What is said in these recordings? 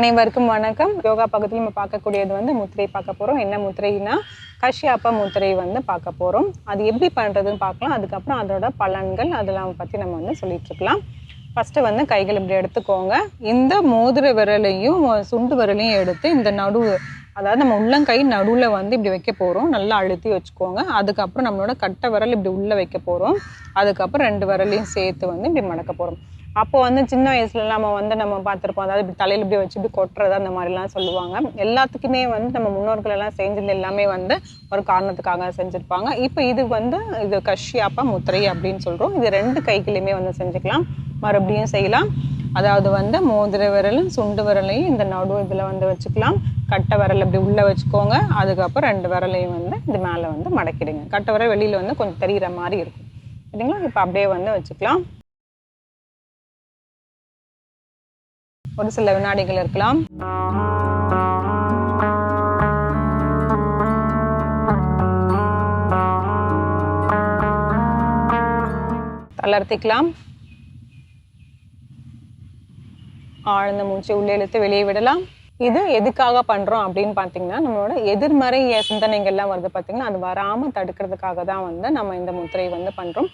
அனைவருக்கும் வணக்கம். யோகா பகுதியில் நம்ம பார்க்கக்கூடியது வந்து முத்திரை பார்க்க போகிறோம் என்ன முத்திரைனா கஷ்யாப்ப முத்திரை வந்து பார்க்க போகிறோம் அது எப்படி பண்ணுறதுன்னு பார்க்கலாம். அதுக்கப்புறம் அதோட பலன்கள் அதெல்லாம் பற்றி நம்ம வந்து சொல்லிட்டு இருக்கலாம் ஃபஸ்ட்டு வந்து கைகள் இப்படி எடுத்துக்கோங்க. இந்த மோதிர விரலையும் சுண்டு விரலையும் எடுத்து இந்த நடு அதாவது நம்ம உள்ளங்கை நடுவில் வந்து இப்படி வைக்க போகிறோம் நல்லா அழுத்தி வச்சுக்கோங்க. அதுக்கப்புறம் நம்மளோட கட்டை விரல் இப்படி உள்ளே வைக்க போகிறோம் அதுக்கப்புறம் ரெண்டு விரலையும் சேர்த்து வந்து இப்படி மடக்க போகிறோம் அப்போ வந்து சின்ன வயசுல நம்ம வந்து நம்ம பார்த்துருப்போம். அதாவது இப்படி தலையில் இப்படி வச்சு இப்படி கொட்டுறது அந்த மாதிரிலாம் சொல்லுவாங்க. எல்லாத்துக்குமே வந்து நம்ம முன்னோர்கள் எல்லாம் செஞ்சது எல்லாமே வந்து ஒரு காரணத்துக்காக செஞ்சுருப்பாங்க. இப்போ இது வந்து இது கஷ்யாப்பா முத்திரை அப்படின்னு சொல்கிறோம் இது ரெண்டு கைகளையுமே வந்து செஞ்சுக்கலாம். மறுபடியும் செய்யலாம். அதாவது வந்து மோதிர விரலும் சுண்டு விரலையும் இந்த நடு இதில் வந்து வச்சுக்கலாம். கட்டை விரல் இப்படி உள்ளே வச்சுக்கோங்க. அதுக்கப்புறம் ரெண்டு விரலையும் வந்து இது மேலே வந்து மடக்கிடுங்க. கட்டை விரல் வெளியில் வந்து கொஞ்சம் தெரிகிற மாதிரி இருக்கும். சரிங்களா? இப்போ அப்படியே வந்து வச்சுக்கலாம். ஒரு சில வினாடிகள் இருக்கலாம். தளர்த்திக்கலாம். ஆழ்ந்த மூச்சை உள்ளே இழுத்து வெளியே விடலாம். இது எதுக்காக பண்றோம் அப்படின்னு பார்த்தீங்கன்னா நம்மளோட எதிர்மறை சிந்தனைகள்லாம் வருது பார்த்தீங்கன்னா அது வராமல் தடுக்கிறதுக்காக தான் வந்து நம்ம இந்த முத்திரை வந்து பண்றோம்.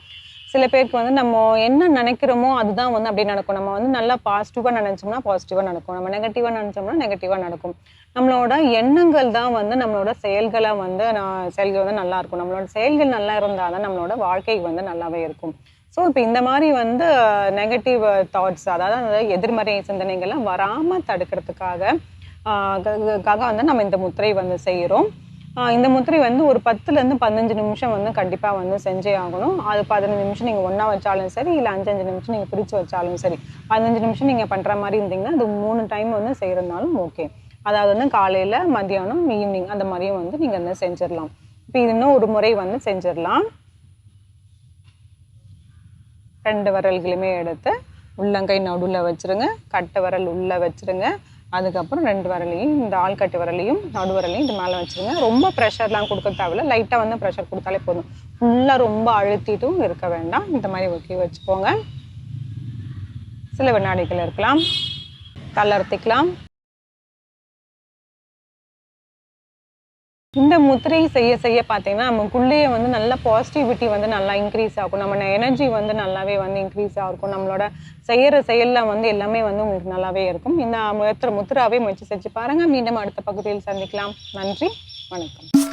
சில பேருக்கு வந்து நம்ம என்ன நினைக்கிறோமோ அதுதான் வந்து அப்படியே நடக்கும். நம்ம வந்து நல்லா பாசிட்டிவாக நினச்சோம்னா பாசிட்டிவாக நடக்கும். நம்ம நெகட்டிவாக நினச்சோம்னா நெகட்டிவாக நடக்கும். நம்மளோட எண்ணங்கள் தான் வந்து நம்மளோட செயல்களை வந்து நான் செயல்கள் வந்து நல்லா இருக்கும். நம்மளோட செயல்கள் நல்லா இருந்தால் தான் நம்மளோட வாழ்க்கை வந்து நல்லாவே இருக்கும். ஸோ இப்போ இந்த மாதிரி வந்து நெகட்டிவ் தாட்ஸ் அதாவது அந்த எதிர்மறை சிந்தனைகள்லாம் வராமல் தடுக்கிறதுக்காக வந்து நம்ம இந்த முத்திரை வந்து செய்கிறோம் இந்த முத்திரை வந்து ஒரு பத்துலேருந்து பதினஞ்சு நிமிஷம் வந்து கண்டிப்பாக வந்து செஞ்சே ஆகணும். அது பதினஞ்சு நிமிஷம் நீங்கள் ஒன்றா வச்சாலும் சரி இல்லை அஞ்சஞ்சு நிமிஷம் நீங்கள் பிரித்து வச்சாலும் சரி. பதினஞ்சு நிமிஷம் நீங்கள் பண்ணுற மாதிரி இருந்தீங்கன்னா அது மூணு டைம் வந்து செய்கிறதுனாலும் ஓகே அதாவது வந்து காலையில் மதியானம் ஈவினிங் அந்த மாதிரியும் வந்து நீங்கள் வந்து செஞ்சிடலாம். இப்போ இன்னும் ஒரு முறை வந்து செஞ்சிடலாம். ரெண்டு விரல்களுமே எடுத்து உள்ளங்கை நடுவில் வச்சுருங்க. கட்டை விரல் உள்ளே வச்சுருங்க. அதுக்கப்புறம் ரெண்டு விரலையும் இந்த ஆள்கட்டு விரலையும் நடு விரலையும் இது மேலே வச்சிருங்க. ரொம்ப ப்ரெஷர்லாம் கொடுக்க தேவையில்ல. லைட்டாக வந்து ப்ரெஷர் கொடுத்தாலே போதும். ஃபுல்லாக ரொம்ப அழுத்திட்டும் இருக்க வேண்டாம். இந்த மாதிரி ஒட்டி வச்சுக்கோங்க. சில வினாடிகள் இருக்கலாம். தளர்த்திக்கலாம். இந்த முத்திரை செய்ய செய்ய பார்த்தீங்கன்னா நமக்குள்ளேயே வந்து நல்ல பாசிட்டிவிட்டி வந்து நல்லா இன்க்ரீஸ் ஆகும். நம்ம எனர்ஜி வந்து நல்லாவே வந்து இன்க்ரீஸ் ஆகும். நம்மளோட செய்கிற செயல்ல வந்து எல்லாமே வந்து உங்களுக்கு நல்லாவே இருக்கும். இந்த முத்திர முத்திராவே முயற்சி செஞ்சு பாருங்கள் மீண்டும் அடுத்த பகுதியில் சந்திக்கலாம். நன்றி. வணக்கம்.